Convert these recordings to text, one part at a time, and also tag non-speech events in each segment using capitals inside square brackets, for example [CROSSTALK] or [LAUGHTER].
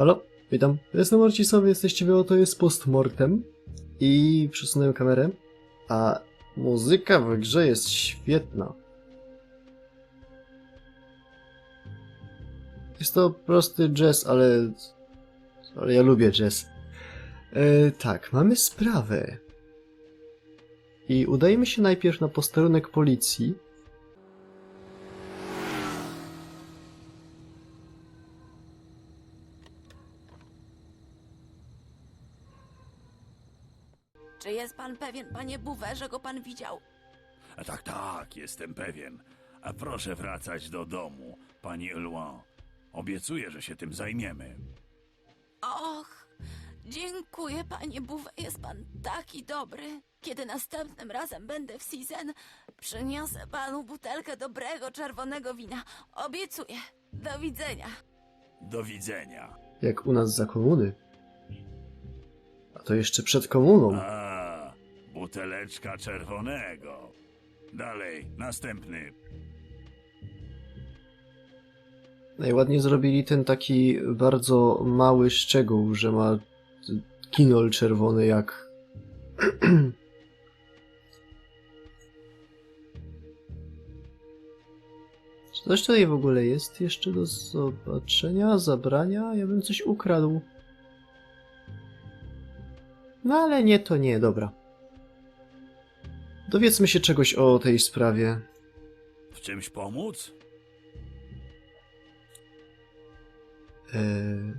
Halo, witam. Jestem Marcisowy, jesteście wy, to jest postmortem. I przesunąłem kamerę. A muzyka w grze jest świetna. Jest to prosty jazz, ale... Ale ja lubię jazz. E, tak, mamy sprawę. I udajemy się najpierw na posterunek policji. Pan pewien, panie Buwe, że go pan widział? A tak, tak, jestem pewien. A proszę wracać do domu, pani Eloin. Obiecuję, że się tym zajmiemy. Och, dziękuję, panie Buwe, jest pan taki dobry. Kiedy następnym razem będę w Season, przyniosę panu butelkę dobrego czerwonego wina. Obiecuję. Do widzenia. Do widzenia. Jak u nas za komuny. A to jeszcze przed komuną. A, buteleczka czerwonego. Dalej, następny. Najładniej zrobili ten taki bardzo mały szczegół, że ma kinol czerwony jak... [CLEARS THROAT] Czy coś tutaj w ogóle jest jeszcze do zobaczenia, zabrania? Ja bym coś ukradł. No ale nie, to nie, dobra. Dowiedzmy się czegoś o tej sprawie. W czymś pomóc? Eee...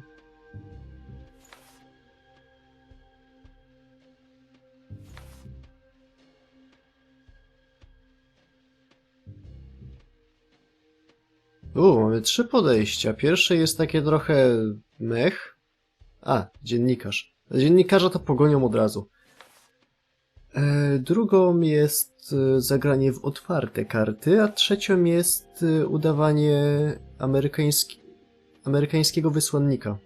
U, mamy trzy podejścia. Pierwsze jest takie trochę mech. A, dziennikarz. Dziennikarza to pogonią od razu. E, drugą jest e, zagranie w otwarte karty, a trzecią jest e, udawanie amerykański, amerykańskiego wysłannika.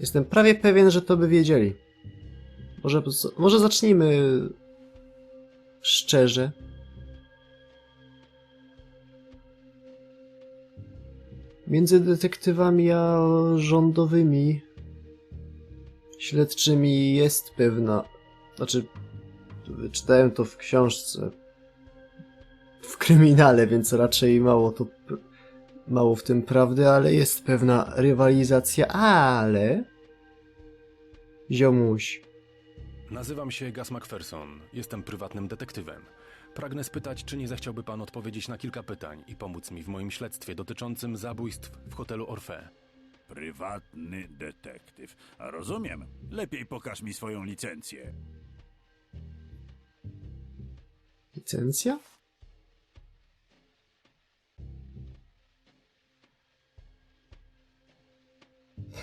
Jestem prawie pewien, że to by wiedzieli. Może, może zacznijmy szczerze. Między detektywami a rządowymi śledczymi jest pewna. Znaczy, czytałem to w książce. W kryminale, więc raczej mało to. Mało w tym prawdy, ale jest pewna rywalizacja, ale. Ziomuś. Nazywam się Gus MacPherson. Jestem prywatnym detektywem. Pragnę spytać, czy nie zechciałby pan odpowiedzieć na kilka pytań i pomóc mi w moim śledztwie dotyczącym zabójstw w hotelu Orfe. Prywatny detektyw. A rozumiem. Lepiej pokaż mi swoją licencję. Licencja?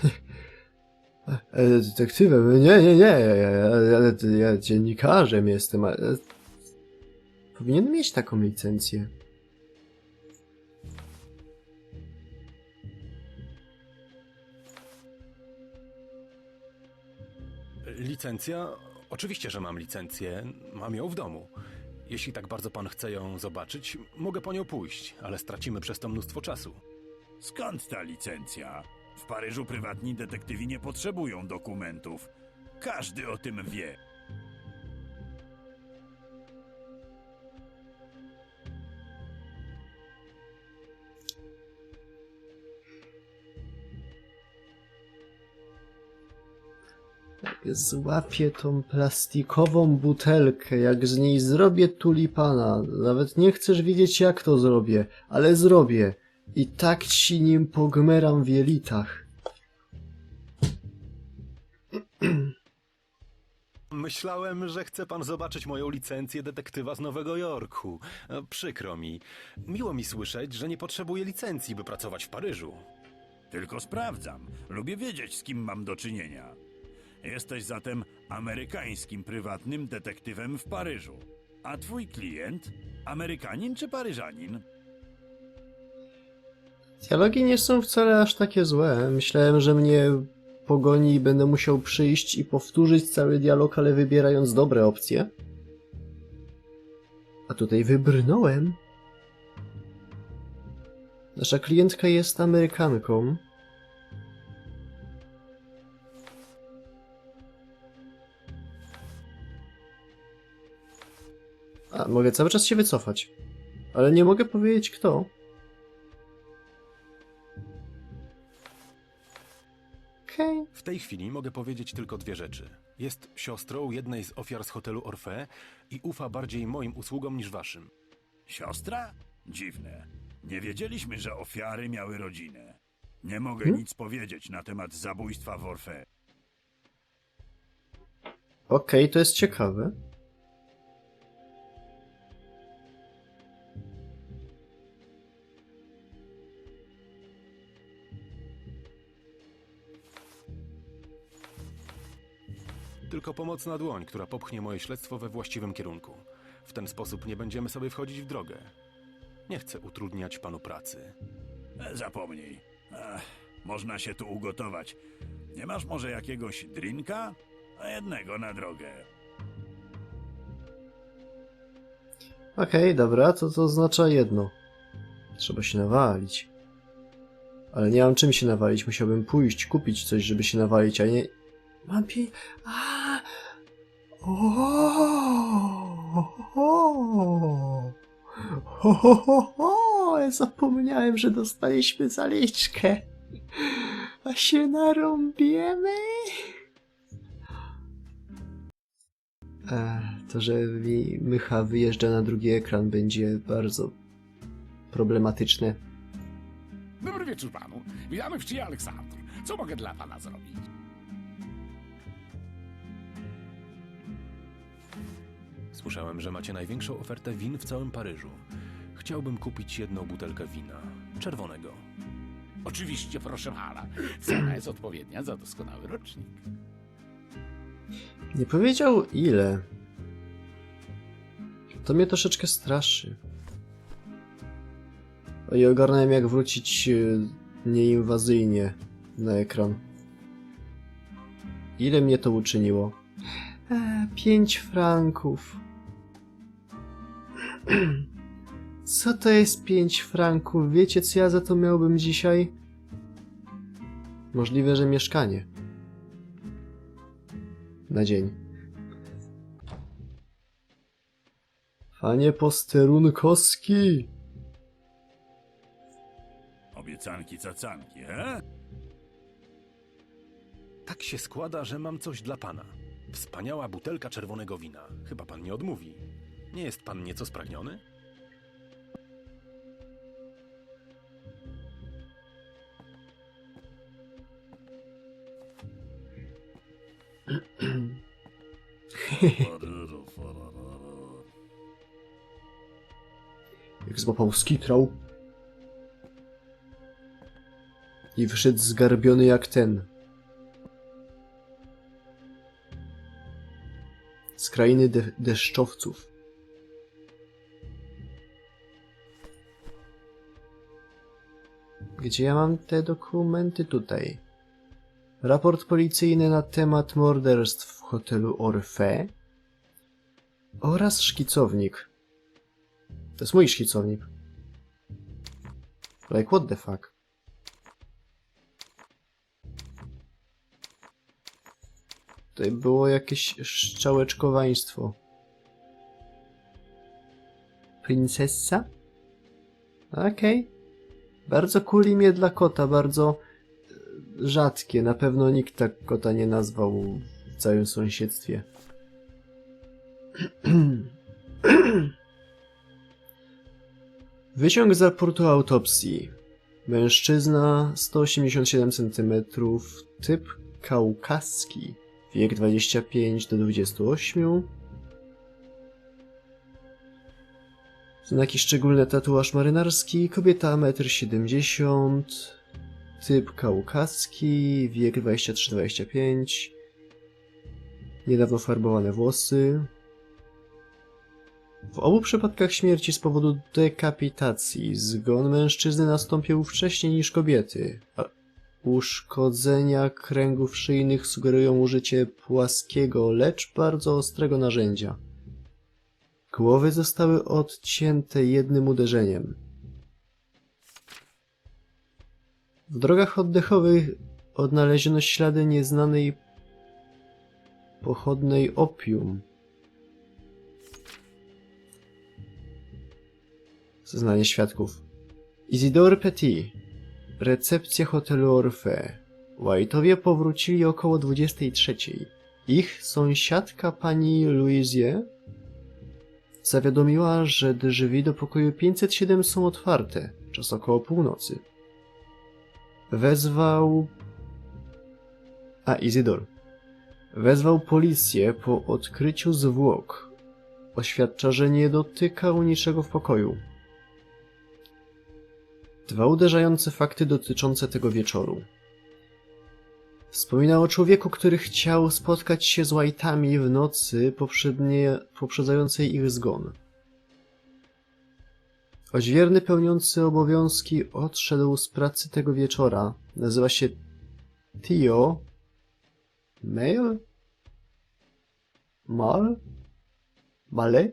[LAUGHS] Detektywem? Nie, nie, nie. Ja, ja, dziennikarzem jestem. Powinien mieć taką licencję. Licencja? Oczywiście, że mam licencję. Mam ją w domu. Jeśli tak bardzo pan chce ją zobaczyć, mogę po nią pójść, ale stracimy przez to mnóstwo czasu. Skąd ta licencja? W Paryżu prywatni detektywi nie potrzebują dokumentów. Każdy o tym wie. Złapię tą plastikową butelkę, jak z niej zrobię tulipana, nawet nie chcesz wiedzieć jak to zrobię, ale zrobię. I tak ci nim pogmeram w jelitach. [CLEARS THROAT] Myślałem, że chce pan zobaczyć moją licencję detektywa z Nowego Jorku. E, Przykro mi. Miło mi słyszeć, że nie potrzebuję licencji, by pracować w Paryżu. Tylko sprawdzam. Lubię wiedzieć, z kim mam do czynienia. Jesteś zatem amerykańskim prywatnym detektywem w Paryżu. A twój klient? Amerykanin czy Paryżanin? Dialogi nie są wcale aż takie złe. Myślałem, że mnie pogoni i będę musiał przyjść i powtórzyć cały dialog, ale wybierając dobre opcje. A tutaj wybrnąłem. Nasza klientka jest Amerykanką. Mogę cały czas się wycofać. Ale nie mogę powiedzieć kto. Okej. W tej chwili mogę powiedzieć tylko dwie rzeczy. Jest siostrą jednej z ofiar z hotelu Orfe i ufa bardziej moim usługom niż waszym. Siostra? Dziwne. Nie wiedzieliśmy, że ofiary miały rodzinę. Nie mogę Hmm? nic powiedzieć na temat zabójstwa w Orfe. Okej, to jest ciekawe. Tylko pomocna dłoń, która popchnie moje śledztwo we właściwym kierunku. W ten sposób nie będziemy sobie wchodzić w drogę. Nie chcę utrudniać panu pracy. Zapomnij. Ech, można się tu ugotować. Nie masz może jakiegoś drinka? A jednego na drogę. Okej, dobra, to to oznacza jedno. Trzeba się nawalić. Ale nie mam czym się nawalić, musiałbym pójść, kupić coś, żeby się nawalić, a nie... Mam pie... A! Ho, ho, ho, ho! Zapomniałem, że dostaliśmy zaliczkę. A się narąbiemy? E, to, że mi mycha wyjeżdża na drugi ekran będzie bardzo problematyczne. Dobry wieczór panu. Witamy w Ci Aleksandr. Co mogę dla pana zrobić? Słyszałem, że macie największą ofertę win w całym Paryżu. Chciałbym kupić jedną butelkę wina. Czerwonego. Oczywiście, proszę pana. Cena jest odpowiednia za doskonały rocznik. Nie powiedział ile. To mnie troszeczkę straszy. O i ogarnąłem jak wrócić e, nieinwazyjnie na ekran. Ile mnie to uczyniło? E, pięć franków. Co to jest pięć franków? Wiecie co ja za to miałbym dzisiaj? Możliwe, że mieszkanie. Na dzień. Panie posterunkowski! Obiecanki cacanki, e? Tak się składa, że mam coś dla pana. Wspaniała butelka czerwonego wina. Chyba pan nie odmówi. Nie jest pan nieco spragniony? [CLEARS THROAT] Jak złapał skitrał. I wyszedł zgarbiony jak ten. Z krainy de deszczowców. Gdzie ja mam te dokumenty? Tutaj. Raport policyjny na temat morderstw w hotelu Orfe oraz szkicownik. To jest mój szkicownik. Like, what the fuck? Tutaj było jakieś szczałeczkowaństwo. Princessa? Okej. Bardzo cool imię dla kota, bardzo e, rzadkie. Na pewno nikt tak kota nie nazwał w całym sąsiedztwie. [CLEARS THROAT] Wyciąg z raportu autopsji. Mężczyzna 187 cm, typ kaukaski, wiek 25 do 28. Znaki szczególne tatuaż marynarski, kobieta 1,70 m, typ kaukaski, wiek 23-25. Niedawno farbowane włosy, w obu przypadkach śmierci z powodu dekapitacji zgon mężczyzny nastąpił wcześniej niż kobiety. Uszkodzenia kręgów szyjnych sugerują użycie płaskiego, lecz bardzo ostrego narzędzia. Głowy zostały odcięte jednym uderzeniem. W drogach oddechowych odnaleziono ślady nieznanej pochodnej opium. Zeznanie świadków. Isidore Petit. Recepcja hotelu Orfeo. White'owie powrócili około 23. Ich sąsiadka pani Louisie zawiadomiła, że drzwi do pokoju 507 są otwarte, czas około północy. Wezwał... A, Izydor. Wezwał policję po odkryciu zwłok. Oświadcza, że nie dotykał niczego w pokoju. Dwa uderzające fakty dotyczące tego wieczoru. Wspomina o człowieku, który chciał spotkać się z White'ami w nocy poprzedzającej ich zgon. Odźwierny pełniący obowiązki odszedł z pracy tego wieczora. Nazywa się Tio Mail? Mal? Male?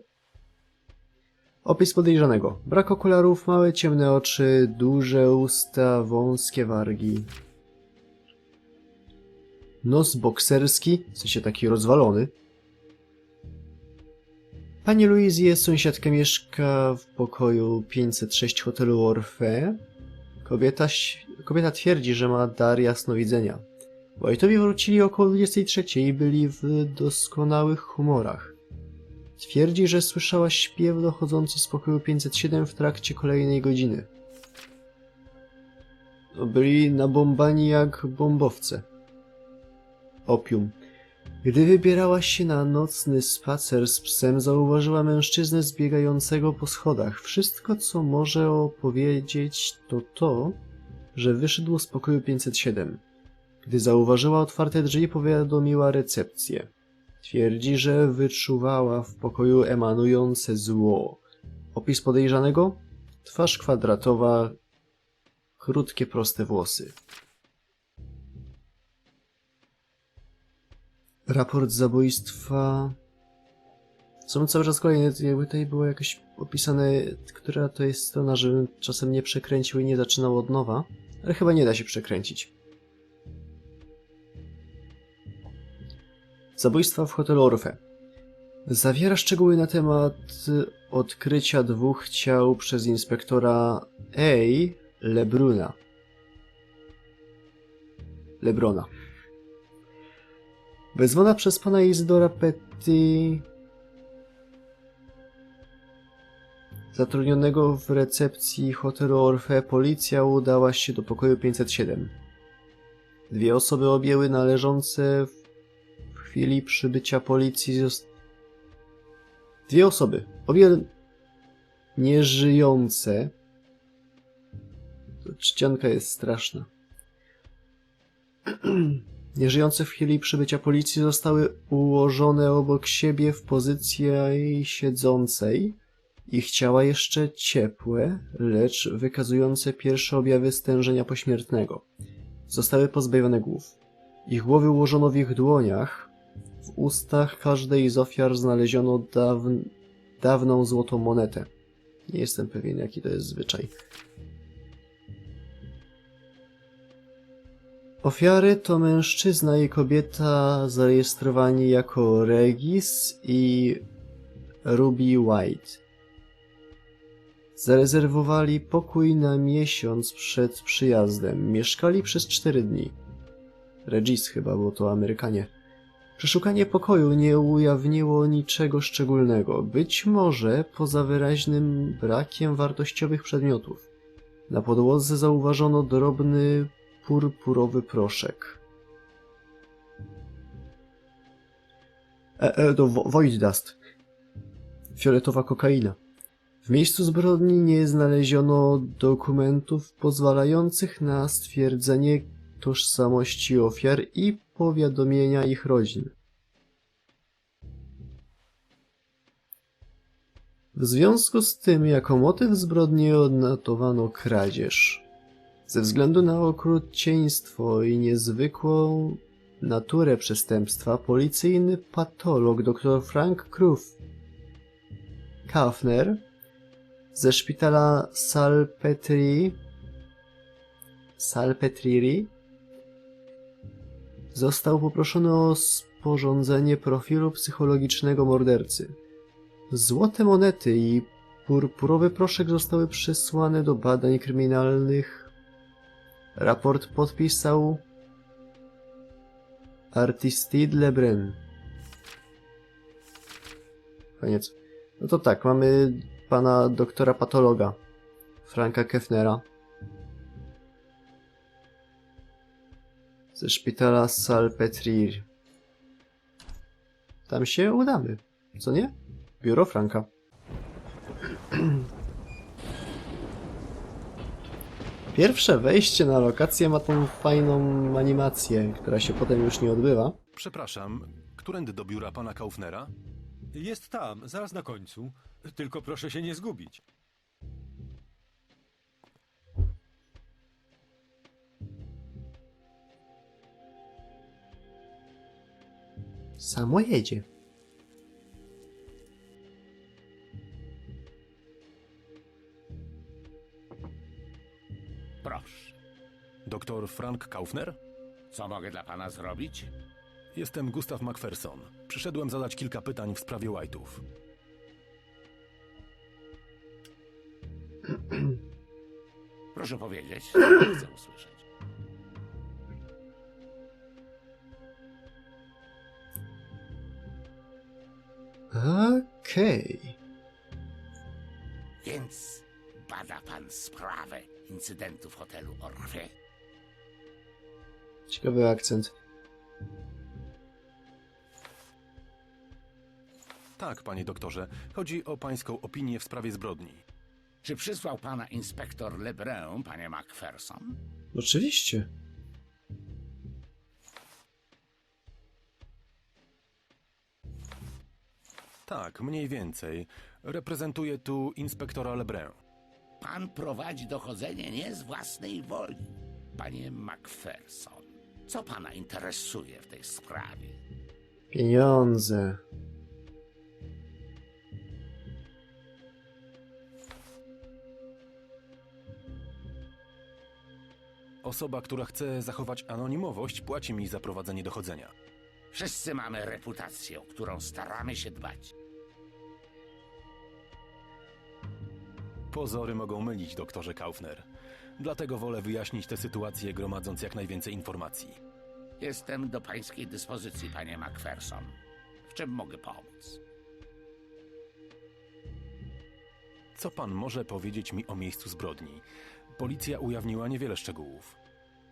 Opis podejrzanego. Brak okularów, małe ciemne oczy, duże usta, wąskie wargi. Nos bokserski, w sensie taki rozwalony. Pani Louise, sąsiadka mieszka w pokoju 506 hotelu Orfeo. Kobieta, kobieta twierdzi, że ma dar jasnowidzenia. Wojtowi wrócili około 23 i byli w doskonałych humorach. Twierdzi, że słyszała śpiew dochodzący z pokoju 507 w trakcie kolejnej godziny. Byli nabombani jak bombowce. Opium. Gdy wybierała się na nocny spacer z psem, zauważyła mężczyznę zbiegającego po schodach. Wszystko, co może opowiedzieć, to to, że wyszedł z pokoju 507. Gdy zauważyła otwarte drzwi, powiadomiła recepcję. Twierdzi, że wyczuwała w pokoju emanujące zło. Opis podejrzanego? Twarz kwadratowa, krótkie, proste włosy. Raport zabójstwa. Są cały czas kolejne, jakby tutaj było jakoś opisane, która to jest strona, żebym czasem nie przekręcił i nie zaczynał od nowa, ale chyba nie da się przekręcić. Zabójstwa w hotelu Orfe. Zawiera szczegóły na temat odkrycia dwóch ciał przez inspektora A. Lebruna. Lebrona. Wezwana przez pana Izydora Petty, zatrudnionego w recepcji hotelu Orfe, policja udała się do pokoju 507. Dwie osoby objęły należące w chwili przybycia policji zost... Dwie osoby, obie nieżyjące. To czcionka jest straszna. [CLEARS THROAT] Nieżyjące w chwili przybycia policji zostały ułożone obok siebie w pozycji siedzącej. Ich ciała jeszcze ciepłe, lecz wykazujące pierwsze objawy stężenia pośmiertnego. Zostały pozbawione głów. Ich głowy ułożono w ich dłoniach. W ustach każdej z ofiar znaleziono dawn dawną złotą monetę. Nie jestem pewien, jaki to jest zwyczaj. Ofiary to mężczyzna i kobieta zarejestrowani jako Regis i Ruby White. Zarezerwowali pokój na miesiąc przed przyjazdem. Mieszkali przez cztery dni. Regis chyba, bo to Amerykanie. Przeszukanie pokoju nie ujawniło niczego szczególnego, być może poza wyraźnym brakiem wartościowych przedmiotów. Na podłodze zauważono drobny purpurowy proszek. E, e, to Void Dust. Fioletowa kokaina. W miejscu zbrodni nie znaleziono dokumentów pozwalających na stwierdzenie tożsamości ofiar i powiadomienia ich rodzin. W związku z tym, jako motyw zbrodni odnotowano kradzież. Ze względu na okrucieństwo i niezwykłą naturę przestępstwa, policyjny patolog dr Frank Kruf Kaufner ze szpitala Salpetri Salpetriri został poproszony o sporządzenie profilu psychologicznego mordercy. Złote monety i purpurowy proszek zostały przesłane do badań kryminalnych. Raport podpisał Artistide Lebrun. Koniec. No to tak, mamy pana doktora patologa, Franka Kefnera. Ze szpitala Salpetrier. Tam się udamy, co nie? Biuro Franka. [CLEARS THROAT] Pierwsze wejście na lokację ma tą fajną animację, która się potem już nie odbywa. Przepraszam, którędy do biura pana Kaufnera? Jest tam, zaraz na końcu. Tylko proszę się nie zgubić. Samo jedzie. Proszę. Doktor Frank Kaufner? Co mogę dla pana zrobić? Jestem Gustav Macpherson. Przyszedłem zadać kilka pytań w sprawie White'ów. [CLEARS THROAT] Proszę powiedzieć, co [CLEARS THROAT] chcę usłyszeć. Okej. Incydentu w hotelu Orfe. Ciekawy akcent. Tak, panie doktorze. Chodzi o pańską opinię w sprawie zbrodni. Czy przysłał pana inspektor Lebrun, panie Macpherson? Oczywiście. Tak, mniej więcej. Reprezentuję tu inspektora Lebrun. Pan prowadzi dochodzenie nie z własnej woli. Panie Macpherson, co pana interesuje w tej sprawie? Pieniądze. Osoba, która chce zachować anonimowość, płaci mi za prowadzenie dochodzenia. Wszyscy mamy reputację, o którą staramy się dbać. Pozory mogą mylić, doktorze Kaufner. Dlatego wolę wyjaśnić tę sytuację, gromadząc jak najwięcej informacji. Jestem do pańskiej dyspozycji, panie Macpherson. W czym mogę pomóc? Co pan może powiedzieć mi o miejscu zbrodni? Policja ujawniła niewiele szczegółów.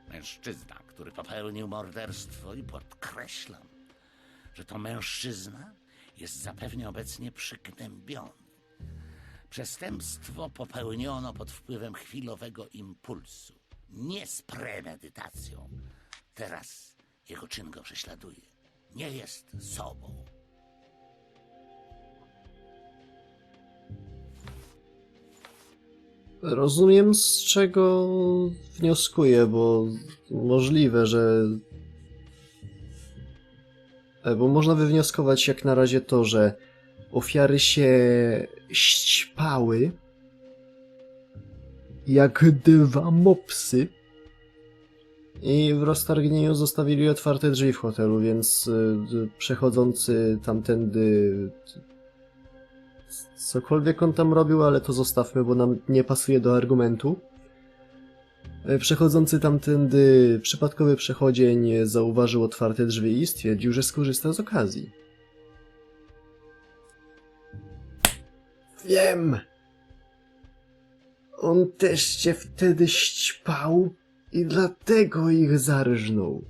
Mężczyzna, który popełnił morderstwo i podkreślam, że to mężczyzna jest zapewne obecnie przygnębiony. Przestępstwo popełniono pod wpływem chwilowego impulsu, nie z premedytacją. Teraz jego czyn go prześladuje. Nie jest sobą. Rozumiem z czego wnioskuję, bo możliwe, że. E, Bo można wywnioskować jak na razie to, że ofiary się ścipały jak dwa mopsy i w roztargnieniu zostawili otwarte drzwi w hotelu, więc y, przechodzący tamtędy cokolwiek on tam robił, ale to zostawmy, bo nam nie pasuje do argumentu. E, Przechodzący tamtędy przypadkowy przechodzień zauważył otwarte drzwi i stwierdził, że skorzysta z okazji. Wiem! On też cię wtedy ścipał i dlatego ich zarżnął.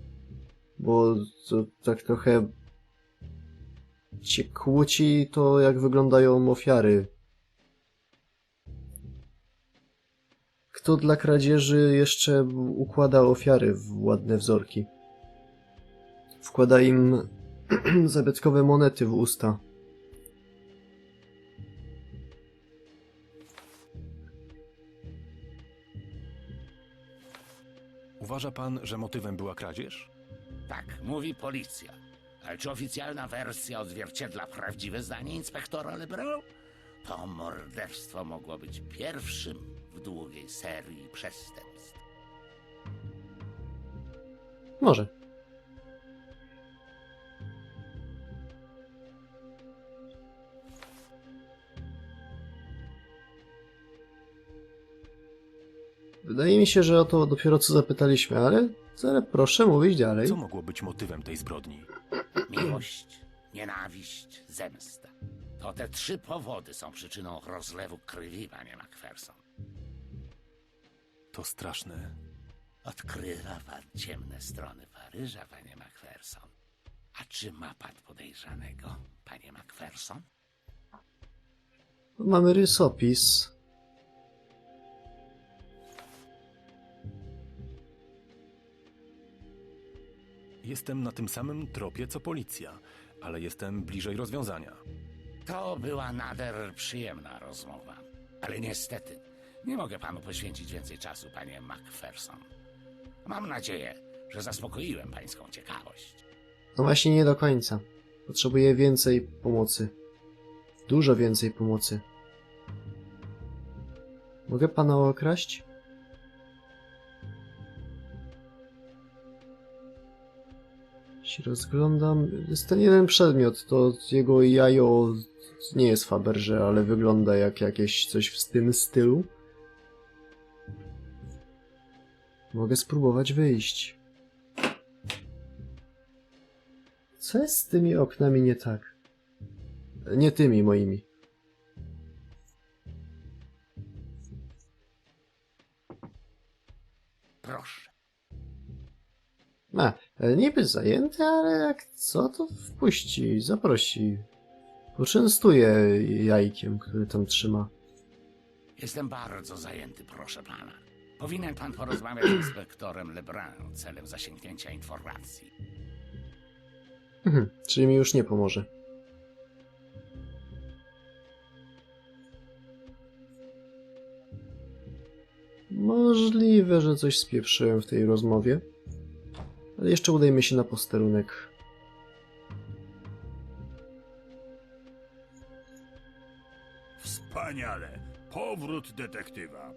Bo to tak trochę cię kłóci to, jak wyglądają ofiary. Kto dla kradzieży jeszcze układa ofiary w ładne wzorki? Wkłada im [CLEARS THROAT] zabytkowe monety w usta. Uważa pan, że motywem była kradzież? Tak, mówi policja. Ale czy oficjalna wersja odzwierciedla prawdziwe zdanie inspektora Lebrun? To morderstwo mogło być pierwszym w długiej serii przestępstw. Może. Wydaje mi się, że o to dopiero co zapytaliśmy, ale zaraz proszę mówić dalej. Co mogło być motywem tej zbrodni? [CLEARS THROAT] Miłość, nienawiść, zemsta. To te trzy powody są przyczyną rozlewu krwi, panie Macpherson. To straszne. Odkrywa pan ciemne strony Paryża, panie Macpherson. A czy ma pan podejrzanego, panie Macpherson? Mamy rysopis. Jestem na tym samym tropie co policja, ale jestem bliżej rozwiązania. To była nader przyjemna rozmowa. Ale niestety, nie mogę panu poświęcić więcej czasu, panie Macpherson. Mam nadzieję, że zaspokoiłem pańską ciekawość. No właśnie nie do końca. Potrzebuję więcej pomocy. Dużo więcej pomocy. Mogę pana okraść? Się rozglądam. Jest ten jeden przedmiot, to jego jajo nie jest Faberże, ale wygląda jak jakieś coś w tym stylu. Mogę spróbować wyjść. Co jest z tymi oknami nie tak? Nie tymi moimi. Proszę. A, niby zajęty, ale jak co, to wpuści, zaprosi. Poczęstuje jajkiem, które tam trzyma. Jestem bardzo zajęty, proszę pana. Powinien pan porozmawiać z [CLEARS THROAT] inspektorem Lebrun celem zasięgnięcia informacji. Mhm, czyli mi już nie pomoże. Możliwe, że coś spieprzyłem w tej rozmowie. Ale jeszcze udajmy się na posterunek. Wspaniale! Powrót detektywa.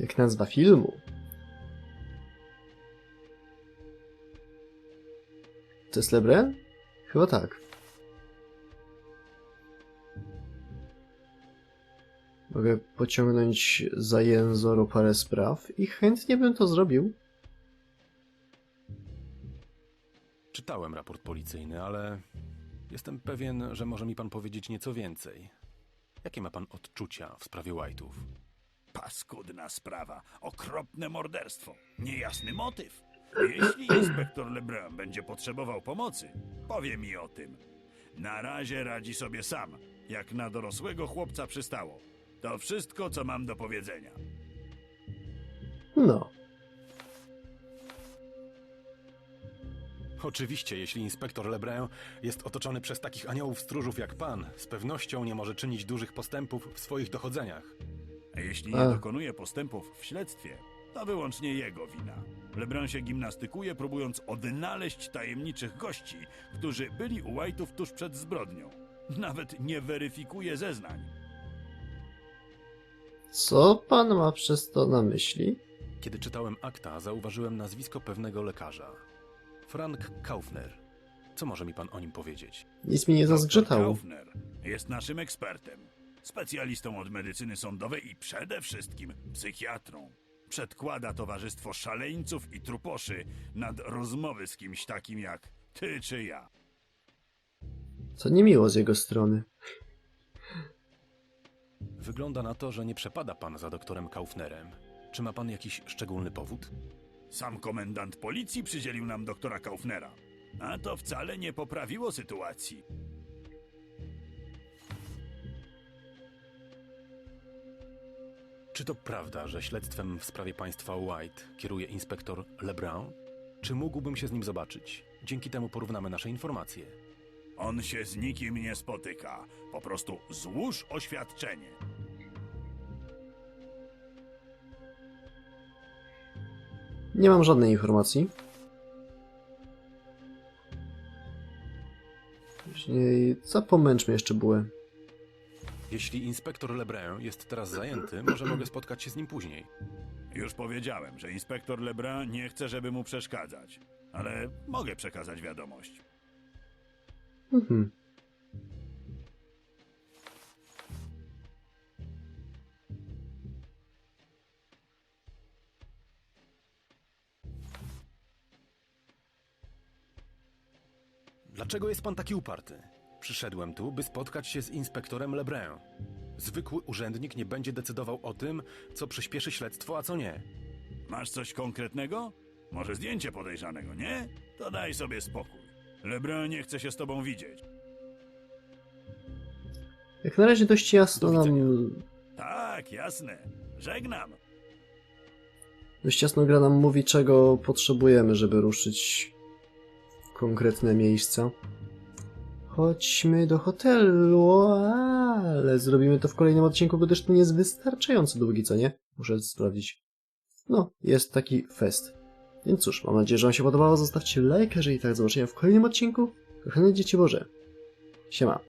Jak nazwa filmu. To jest Lebrun? Chyba tak. Mogę pociągnąć za jęzoro parę spraw i chętnie bym to zrobił. Czytałem raport policyjny, ale jestem pewien, że może mi pan powiedzieć nieco więcej. Jakie ma pan odczucia w sprawie White'ów? Paskudna sprawa. Okropne morderstwo. Niejasny motyw. Jeśli inspektor Lebrun będzie potrzebował pomocy, powie mi o tym. Na razie radzi sobie sam, jak na dorosłego chłopca przystało. To wszystko, co mam do powiedzenia. No, Oczywiście, jeśli inspektor Lebrun jest otoczony przez takich aniołów stróżów jak pan, z pewnością nie może czynić dużych postępów w swoich dochodzeniach. A jeśli nie dokonuje postępów w śledztwie, to wyłącznie jego wina. Lebrun się gimnastykuje, próbując odnaleźć tajemniczych gości, którzy byli u White'ów tuż przed zbrodnią. Nawet nie weryfikuje zeznań. co pan ma przez to na myśli? Kiedy czytałem akta, zauważyłem nazwisko pewnego lekarza. Frank Kaufner. Co może mi pan o nim powiedzieć? Nic mi nie Dr. zazgrzytało. Kaufner jest naszym ekspertem, specjalistą od medycyny sądowej i przede wszystkim psychiatrą. Przedkłada towarzystwo szaleńców i truposzy nad rozmowy z kimś takim jak ty czy ja. Co niemiło z jego strony. Wygląda na to, że nie przepada pan za doktorem Kaufnerem. Czy ma pan jakiś szczególny powód? Sam komendant policji przydzielił nam doktora Kaufnera. A to wcale nie poprawiło sytuacji. Czy to prawda, że śledztwem w sprawie państwa White kieruje inspektor Lebrun? Czy mógłbym się z nim zobaczyć? Dzięki temu porównamy nasze informacje. On się z nikim nie spotyka. Po prostu złóż oświadczenie. Nie mam żadnej informacji. Później zapomęczmy jeszcze bułę. Jeśli inspektor Lebrun jest teraz zajęty, może mogę spotkać się z nim później. Już powiedziałem, że inspektor Lebrun nie chce, żeby mu przeszkadzać. ale mogę przekazać wiadomość. Mhm. Dlaczego jest pan taki uparty? Przyszedłem tu, by spotkać się z inspektorem Lebrun. Zwykły urzędnik nie będzie decydował o tym, co przyspieszy śledztwo, a co nie. Masz coś konkretnego? Może zdjęcie podejrzanego, nie? To daj sobie spokój. Lebrun nie chce się z tobą widzieć. Jak na razie dość jasno Do nam... Tak, jasne. Żegnam. Dość jasno gra nam mówi, czego potrzebujemy, żeby ruszyć konkretne miejsca. Chodźmy do hotelu, ale zrobimy to w kolejnym odcinku, gdyż to nie jest wystarczająco długi, co nie? Muszę sprawdzić. No, jest taki fest. Więc cóż, mam nadzieję, że Wam się podobało. Zostawcie lajka, jeżeli tak. Do zobaczenia w kolejnym odcinku. Kochane Dzieci Boże. Siema.